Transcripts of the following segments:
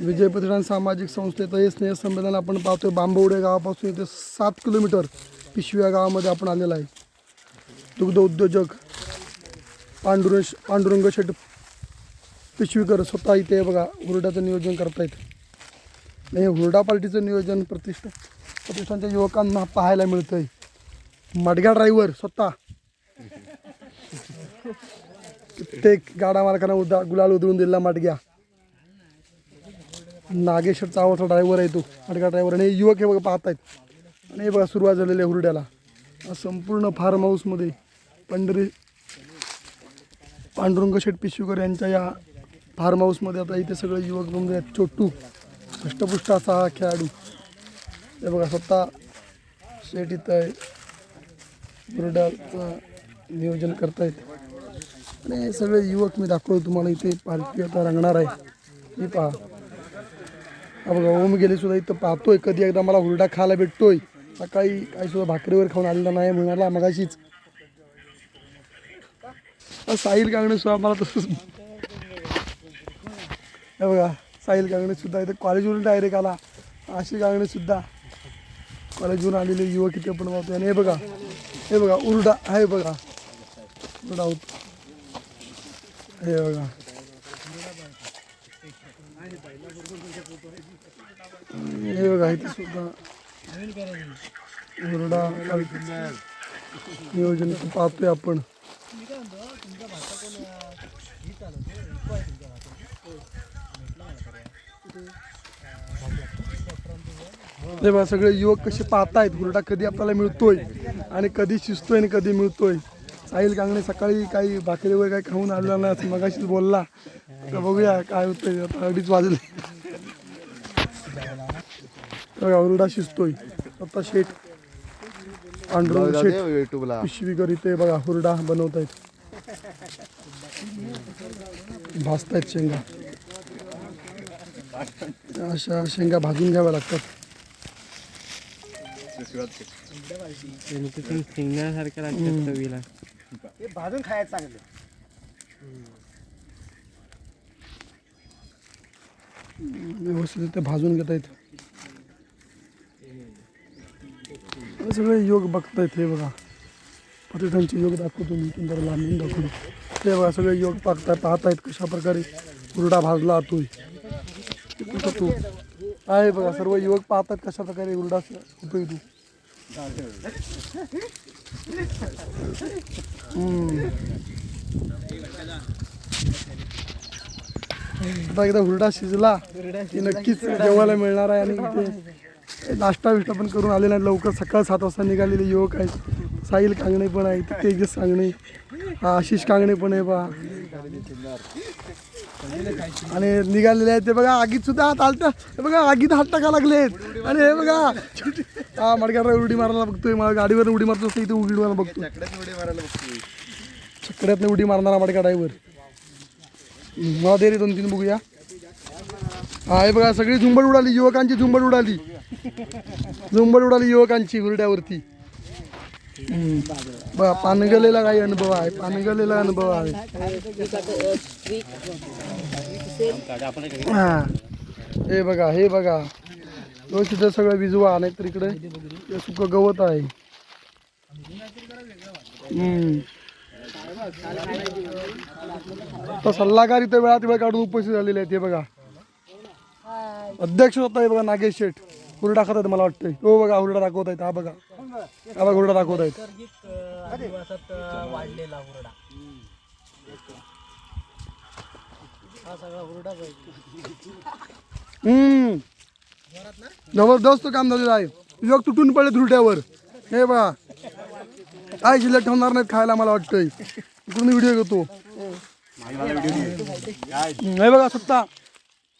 विजय प्रतिष्ठान सामाजिक संस्थेचं हे स्नेहसंमेलन आपण पाहतोय. बांबवडे गावापासून इथे सात किलोमीटर पिशव्या गावामध्ये आपण आलेला आहे. दुग्ध उद्योजक पांडुरंग पांडुरंग शेट पिशवीकर स्वतः इथे बघा हुरड्याचं नियोजन करतायत. नाही हुरडा पार्टीचं नियोजन प्रतिष्ठा प्रतिष्ठानच्या युवकांना पाहायला मिळतंय. मडगा ड्रायव्हर स्वतः. प्रत्येक गाडा मालकांना उदा गुलाल उधळून दिला मडग्या. नागेश्वरचा आवडता ड्रायव्हर आहे तो. अडका ड्रायव्हर आणि युवक हे बघा पाहत आहेत आणि हे बघा सुरुवात झालेली आहे हुरड्याला. संपूर्ण फार्म हाऊसमध्ये पंढरी पांडुरंग शेठ पिशवीकर यांच्या या फार्म हाऊसमध्ये आता इथे सगळे युवक जमले आहेत. छोटू हष्टपुष्ट असा हा खेळाडू. हे बघा स्वतः शेठ इथं आहे. हुरड्याचं नियोजन करतायत. आणि हे सगळे युवक मी दाखवतो तुम्हाला. इथे पालखी आता रंगणार आहे. ही पहा. बघा ओम गेले सुद्धा इथं पाहतोय. कधी एकदा मला हुरडा खायला भेटतोय. सकाळी काही सुद्धा भाकरीवर खाऊन आलेला नाही म्हणाला मगाशीच. साहिल कांगणे सुद्धा मला तसंच हे बघा साहिल कांगणे सुद्धा इथं कॉलेजवरून डायरेक्ट आला. आशिष कांगणे सुद्धा कॉलेजवरून आलेले युवक इथे पण पाहतोय आणि हे बघा हे बघा उरडा आहे बघा. उरडा होतो. हे बघा. हे बघा इथे सुद्धा हुरडा नियोजन पाहतोय आपण. हे बघा सगळे युवक कसे पाहतायत हुरडा कधी आपल्याला मिळतोय आणि कधी शिजतोय आणि कधी मिळतोय. साहिल कांगणे सकाळी काही भाकरी वगैरे काही खाऊन आलेला नाही असं मगाशीच बोलला. तर बघूया काय होतंय आता अडीच वाजले. बघा हुरडा शिजतोय आता शेठ पांडुरंग शेठ युट्यूबला पिशवीकर इथे बघा हुरडा बनवत आहेत भाजतायत शेंगा. अशा शेंगा भाजून घ्याव्या लागतात. शिंगण्यासारखं लागतात चवीला. हे भाजून खायचं चांगलं. व्यवस्थित इथे भाजून घेता येत हे सगळे योग बघतायत हे बघा. पर्यटनचे योग दाखवतो मी सुंदर लांबून दाखवतो. ते बघा सगळे योग बघताय पाहतायत कशा प्रकारे उरडा भाजला जातोय तू आहे बघा सर्व युवक पाहतात कशा प्रकारे उरडा होतोय तू. आता एकदा हुरडा शिजला की नक्कीच जेवायला मिळणार आहे आणि नाश्ता बिष्टा पण करून आलेला आहे. लवकर सकाळ सात वाजता निघालेले युवक आहेत. साहिल कांगणे पण आहे तेजस कांगणे हा आशिष कांगणे पण आहे बा. आणि निघालेले आहेत ते बघा आगीत सुद्धा हात आलता. हे बघा आगीत हात टाका आहेत आणि हे बघा हा मडगाडा उडी मारायला बघतोय. मला गाडीवर उडी मारतो असं इथे उडी मारायला बघतो उडी उडी मारणारा मडका ड्रायव्हर मला दे रे दोन तीन बघूया. हा हे बघा सगळी झुंबड उडाली युवकांची झुंबड उडाली. झुंबड उडाली युवकांची हुरड्यावरती. बा पानगलेला काही अनुभव आहे पानगलेला अनुभव आहे. हा. हे बघा हे बघा. तिथं सगळं विजवा नाहीतर इकडे हे गवत आहे. तर सल्लागार इथे वेळात वेळ काढून उपस्थित झालेले आहेत हे बघा. अध्यक्ष होता हे बघा नागेश शेठ. हुरडा खात आहेत मला वाटतंय. हो बघा हुरडा दाखवत आहेत. हा बघा. हा बघा हुरडा दाखवत आहेत. वाढलेला हुरडा. हा सगळा हुरडा हम्म. जबरदस्त काम झालेलं आहे. युवक तुटून पडले धुरट्यावर हे बघा. काय शिल्लक ठेवणार नाहीत खायला मला वाटतंय. इकडून व्हिडिओ घेतो. हम्म, हे बघा स्वतः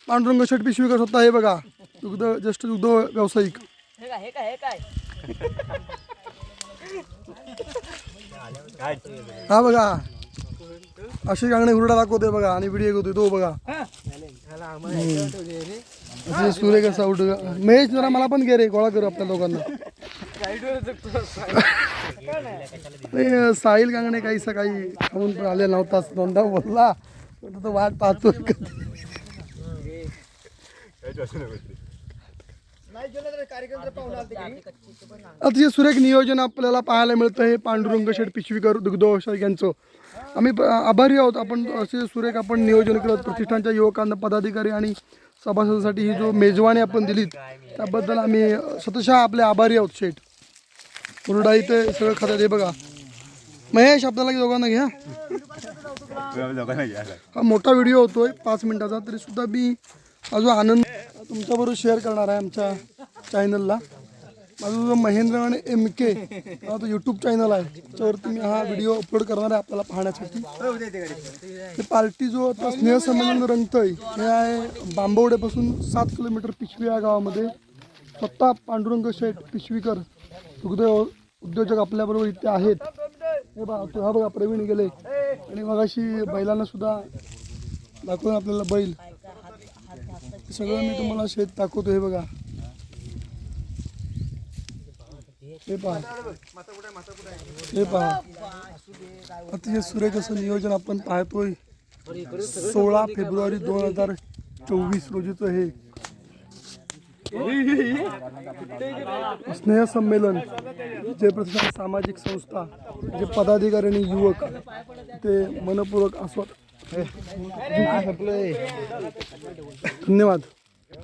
पांडुरंग शेट पिशवीकर स्वतः हे बघा. दुग्ध ज्येष्ठ दुग्ध व्यावसायिक. हे काय हे काय हे काय? हा बघा. अशी गाणे हुरडा दाखवतोय बघा आणि व्हिडिओ घेतोय तो बघा. असे सूर्य कसा उठ महेश जरा मला पण घे रे गोळा करू आपल्या दोघांना. नाही, साहिल गांगणे काही सकाळी खाऊन पण आलेला नव्हता दोनदा बोलला. तो वाट पाहतोय कधी नाही गेलं तर कार्यक्रम जर पाहुणे आले घरी अतिशय सुरेख नियोजन आपल्याला पाहायला मिळतं हे पांडुरंग शेठ पिशवीकर दुग्धव्यवसाय यांचं. आम्ही प- आभारी आहोत. आपण असे सुरेख आपण नियोजन केलं. प्रतिष्ठानच्या युवकांना पदाधिकारी आणि सभासदांसाठी ही जो मेजवानी आपण दिलीत त्याबद्दल आम्ही स्वतःशः आपले आभारी आहोत शेठ. मुरडा इथे सगळं खात्यात. हे बघा. महेश आपल्याला दोघांना घ्या. हा मोठा व्हिडिओ होतोय पाच मिनिटाचा. तरी सुद्धा मी हा जो आनंद तुमच्याबरोबर शेअर करणार आहे आमच्या चॅनलला माझा जो महेंद्र आणि एम के हा तो यूट्यूब चॅनल आहे. त्याच्यावरती मी हा व्हिडिओ अपलोड करणार आहे आपल्याला पाहण्यासाठी. ते पार्टी जो आता स्नेहसंमेलन रंगतंय हे आहे बांबवड्यापासून सात किलोमीटर पिशवी या गावामध्ये. स्वतः पांडुरंग शेठ पिशवीकर दुग्ध उद्योजक आपल्याबरोबर इथे आहेत. हे बघा हा बघा प्रवीण गेले. आणि मगाशी बैलांना सुद्धा दाखवून आपल्याला बैल. सगळं मी तुम्हाला शेत दाखवतो हे बघा. हे पहा. हे पहा. अतिशय सुरेख असं नियोजन आपण पाहतोय. सोळा फेब्रुवारी दोन हजार चोवीस रोजीचं हे. स्नेह संमेलन जे प्रसिद्ध सामाजिक संस्था जे पदाधिकारी आणि युवक ते मनपूर्वक आस्वाद धन्यवाद.